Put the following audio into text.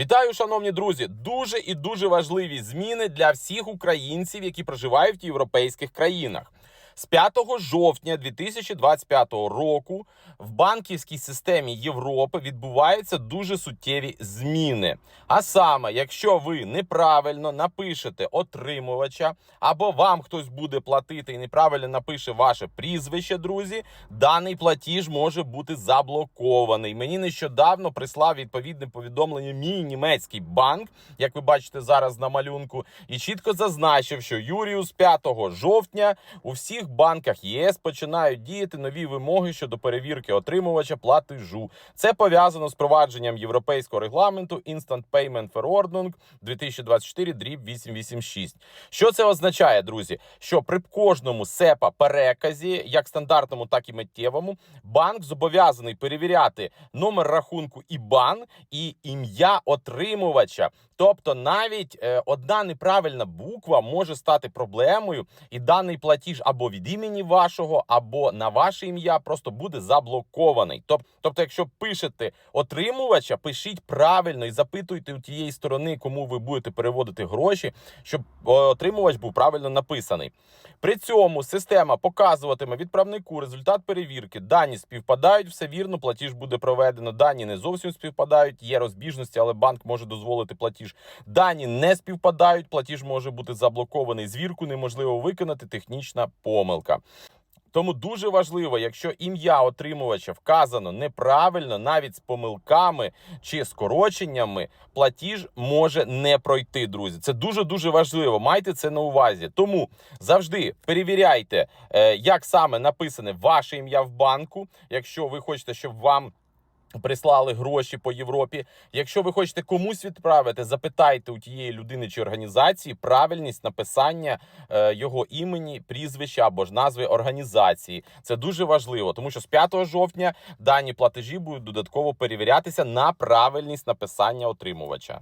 Вітаю, шановні друзі! Дуже і дуже важливі зміни для всіх українців, які проживають в європейських країнах. З 5 жовтня 2025 року в банківській системі Європи відбуваються дуже суттєві зміни. А саме, якщо ви неправильно напишете отримувача, або вам хтось буде платити і неправильно напише ваше прізвище, друзі, даний платіж може бути заблокований. Мені нещодавно прислав відповідне повідомлення мій німецький банк, як ви бачите зараз на малюнку, і чітко зазначив, що Юрію з 5 жовтня у всіх банках ЄС починають діяти нові вимоги щодо перевірки отримувача платежу. Це пов'язано з провадженням європейського регламенту Instant Payment Verordnung 2024 886. Що це означає, друзі? Що при кожному СЕПА переказі, як стандартному, так і миттєвому, банк зобов'язаний перевіряти номер рахунку ІБАН і ім'я отримувача. Тобто навіть е, одна неправильна буква може стати проблемою, і даний платіж або від імені вашого, або на ваше ім'я просто буде заблокований. Тоб- Тобто, якщо пишете отримувача, пишіть правильно і запитуйте у тієї сторони, кому ви будете переводити гроші, щоб отримувач був правильно написаний. При цьому система показуватиме відправнику результат перевірки. Дані співпадають, все вірно, платіж буде проведено. Дані не зовсім співпадають. Є розбіжності, але банк може дозволити платіж. Дані не співпадають. Платіж може бути заблокований. Звірку неможливо виконати. Технічна помилка. Тому дуже важливо, якщо ім'я отримувача вказано неправильно, навіть з помилками чи скороченнями, платіж може не пройти, друзі. Це дуже дуже важливо. Майте це на увазі. Тому завжди перевіряйте, е, як саме написане ваше ім'я в банку, якщо ви хочете, щоб вам. Прислали гроші по Європі. Якщо ви хочете комусь відправити, запитайте у тієї людини чи організації правильність написання е, його імені, прізвища або ж назви організації. Це дуже важливо, тому що з 5 жовтня дані платежі будуть додатково перевірятися на правильність написання отримувача.